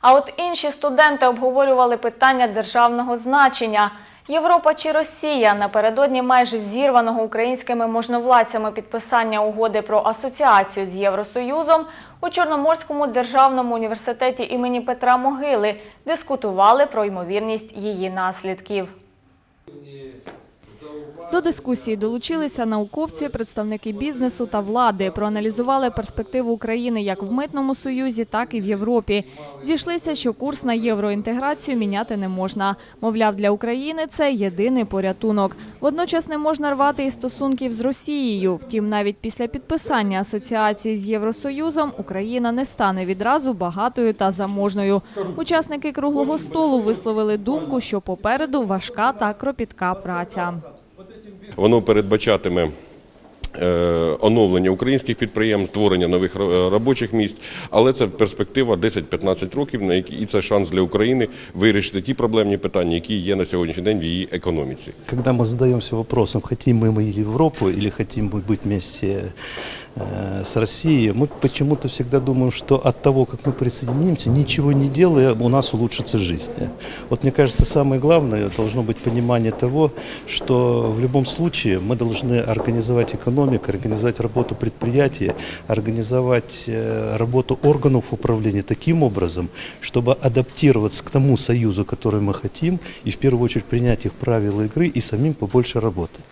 А от інші студенти обговорювали питання державного значення. Європа чи Росія напередодні майже зірваного українськими можновладцями підписання угоди про асоціацію з Євросоюзом у Чорноморському державному університеті імені Петра Могили дискутували про ймовірність її наслідків. До дискусії долучилися науковці, представники бізнесу та влади. Проаналізували перспективу України як в митному союзі, так і в Європі. Зійшлися, що курс на євроінтеграцію міняти не можна. Мовляв, для України це єдиний порятунок. Водночас не можна рвати і стосунків з Росією. Втім, навіть після підписання асоціації з Євросоюзом Україна не стане відразу багатою та заможною. Учасники круглого столу висловили думку, що попереду важка та кропітка праця. Воно передбачатиме е, оновлення українських підприємств, створення нових ро- робочих місць, але це перспектива 10-15 років, на які і це шанс для України вирішити ті проблемні питання, які є на сьогоднішній день в її економіці. Когда мы задаемся вопросом, хотим мы Европу или хотим мы быть вместе э, с Россией, мы почему-то всегда думаем, что от того, как мы присоединимся, ничего не делая, у нас улучшится жизнь. Вот мне кажется, самое главное должно быть понимание того, что в любом случае мы должны организовать экономику, организовать работу предприятия, организовать э, работу органов управления таким образом, чтобы адаптироваться к тому союзу, который мы хотим, и в первую очередь принять их правила игры и самим побольше работать.